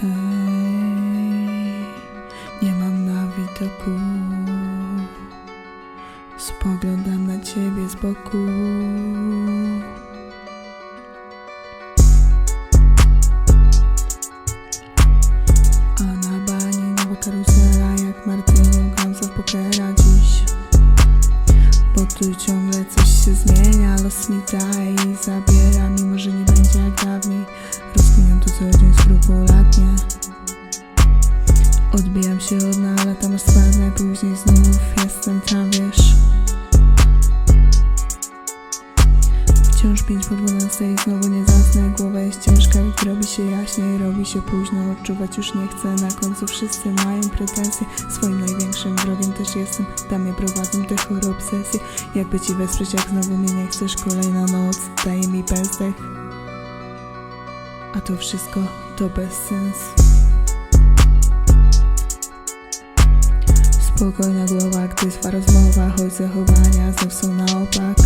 Hej, nie mam na widoku. Spoglądam na ciebie z boku. A na bani nowa karuzela jak Martyniu gram za pokera dziś. Bo tu ciągle coś się zmienia, los mi daje i zabiera, mimo że nie będzie jak dawniej. Rozkminiam to co dzień skrupulatnie. Odbijam się od dna, latam aż spadnę, później znów jestem tam, wiesz. Wciąż pięć po dwunastej, znowu nie zasnę Głowa jest ciężka, gdy robi się jaśniej Robi się późno, odczuwać już nie chcę Na końcu wszyscy mają pretensje. Swoim największym wrogiem też jestem Tam je prowadzą te chore obsesje. Jakby ci wesprzeć, jak znowu mnie nie chcesz Kolejna noc daje mi bezdech A to wszystko to bezsens Spokojna głowa, gdy trwa rozmowa Choć zachowania znów są na opak.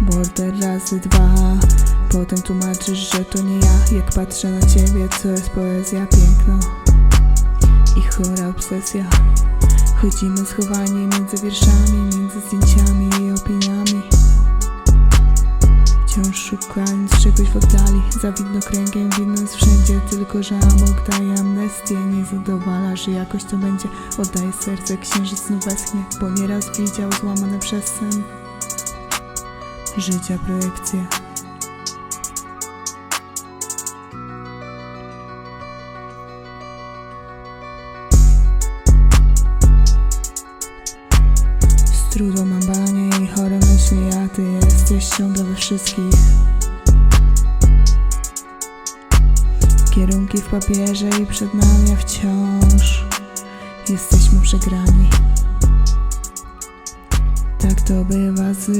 Border razy dwa. Potem tłumaczysz, że to nie ja. Jak patrzę na ciebie, to jest poezja Piękno i chora obsesja. Chodzimy schowani między wierszami Między zdjęciami szukając czegoś w oddali Za widnokręgiem widząc wszędzie Tylko, że amok daje amnestię Nie zadowala, że jakoś to będzie Oddaję serce, księżyc znów westchnie Bo nieraz widział złamane przez sen życia projekcje. Z trudą ty jesteś ciągle we wszystkich. Kierunki w papierze i przed nami, a wciąż jesteśmy przegrani. Tak to bywa z